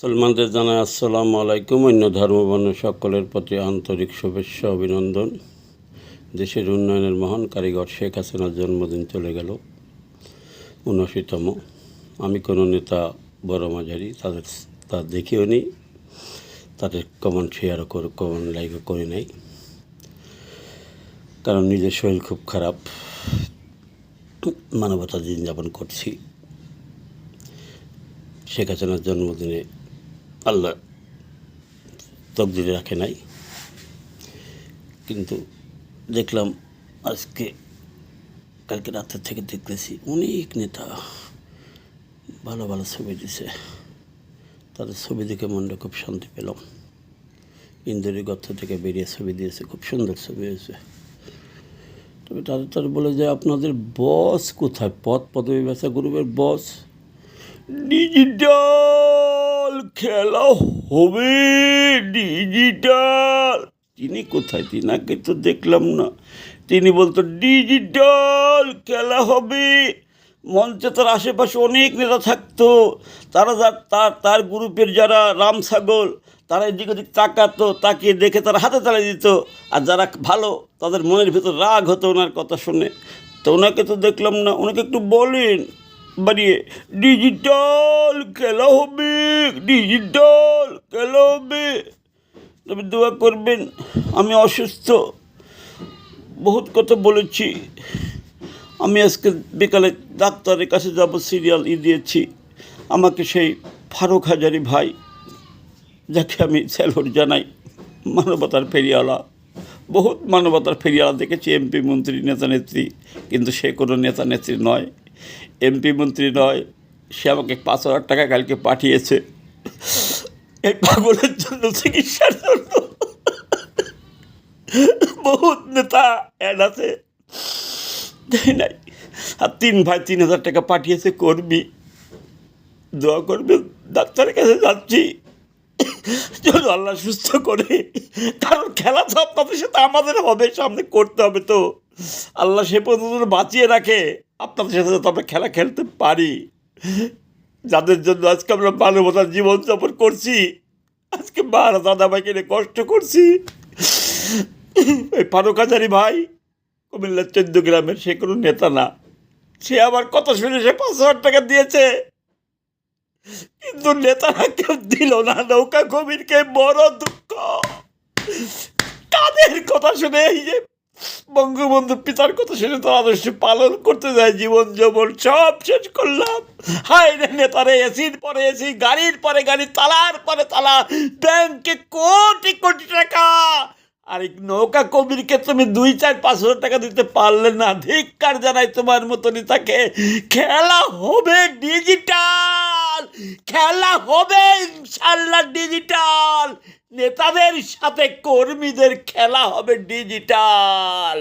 মুসলমানদের জানাই আসসালামু আলাইকুম। অন্য ধর্মবর্ণ সকলের প্রতি আন্তরিক শুভেচ্ছা, অভিনন্দন। দেশের উন্নয়নের মহান কারিগর শেখ হাসিনার জন্মদিন চলে গেল, উনআশিতম। আমি কোনো নেতা বড় মাঝারি, তাদের তা দেখিও নি, তাদের কমেন্ট শেয়ারও করে, কমেন্ট লাইকও করে নাই। কারণ নিজের শরীর খুব খারাপ, মানবতা দিন যাপন করছি। শেখ হাসিনার জন্মদিনে আল্লাহ তকদিরে রাখে নাই। কিন্তু দেখলাম আজকে, কালকে রাতের থেকে দেখতেছি অনেক নেতা ভালো ভালো ছবি দিছে। তাদের ছবি দেখে মনটা খুব শান্তি পেলাম। ইন্দুরি গর্ত থেকে বেরিয়ে ছবি দিয়েছে, খুব সুন্দর ছবি হয়েছে। তবে তাদের তারা বলে যে, আপনাদের বস কোথায়? পদ পদবী ব্যবসা গ্রুপের বস ডিজিটাল খেলা হবে, ডিজিটাল। তিনি কোথায়? তিনাকে তো দেখলাম না। তিনি বলতো, ডিজিটাল খেলা হবে। মঞ্চে তার আশেপাশে অনেক নেতা থাকতো। তারা তার তার গ্রুপের যারা রাম ছাগল, তারা এদিক ওদিক তাকাতো, তাকিয়ে দেখে তারা হাতে তালে দিত। আর যারা ভালো, তাদের মনের ভিতর রাগ হতো ওনার কথা শুনে। তো ওনাকে তো দেখলাম না। ওনাকে একটু বলেন। বাড়িয়ে ডিজিটাল খেলা হবে ডিজিটাল খেলা হবে তবে দোয়া করবেন, আমি অসুস্থ। বহুত কথা বলেছি। আমি আজকে বিকালে ডাক্তারের কাছে যাব, সিরিয়াল ই দিয়েছি। আমাকে সেই ফারুক হাজারি ভাই, যাকে আমি স্যালুট জানাই, মানবতার ফেরিওয়ালা। বহুত মানবতার ফেরিওয়ালা দেখেছি, এমপি, মন্ত্রী নেতা নেত্রী কিন্তু সে কোনো নেতা নেত্রী নয়। এমপি মন্ত্রী নয়, সে আমাকে পাঁচ হাজার টাকা কালকে পাঠিয়েছে। এই পাগলের জন্য চিকিৎসার জন্য। বহুত নেতা অ্যাড আছে। নাই। আর তিন ভাই তিন হাজার টাকা পাঠিয়েছে কর্মী। দোয়া করবে ডাক্তারের কাছে যাচ্ছি। যেন আল্লাহ সুস্থ করে। কারণ খেলা তো আপনাদের সাথে আমাদের হবে, সামনে করতে হবে তো। আল্লাহ সে পর্যন্ত বাঁচিয়ে রাখে। আপনাদের সাথে যাতে আমরা খেলা খেলতে পারি। যাদের জন্য আজকে আমরা মানবতার জীবনযাপন করছি, আজকে মারা দাদা ভাইকে নিয়ে কষ্ট করছি। ওই ফারুক হাজারি ভাই কুমিল্লার চোদ্দ গ্রামের সে কোনো নেতা না। সে আবার কথা শুনে সে পাঁচ হাজার টাকা দিয়েছে। কিন্তু নেতারা কেউ দিল না। নৌকা কবিরকে বড় দুঃখ। কাদের কথা শুনে এই যে বঙ্গবন্ধুর পিতার কথা শুনে তার আদর্শ পালন করতে যায়, জীবন যৌবন সব শেষ করলাম। হাই রে নেতারে, এসির পরে এসি, গাড়ির পরে গাড়ি, তালার পরে তালা, ব্যাংকে কোটি কোটি টাকা। আর নৌকা কবিরকে তুমি দুই, চার, পাঁচ হাজার টাকা দিতে পারলে না, ধিক্কার জানাই তোমার মতনই তাকে। খেলা হবে ডিজিটাল খেলা হবে ইনশাল্লাহ ডিজিটাল নেতাদের সাথে কর্মীদের খেলা হবে ডিজিটাল।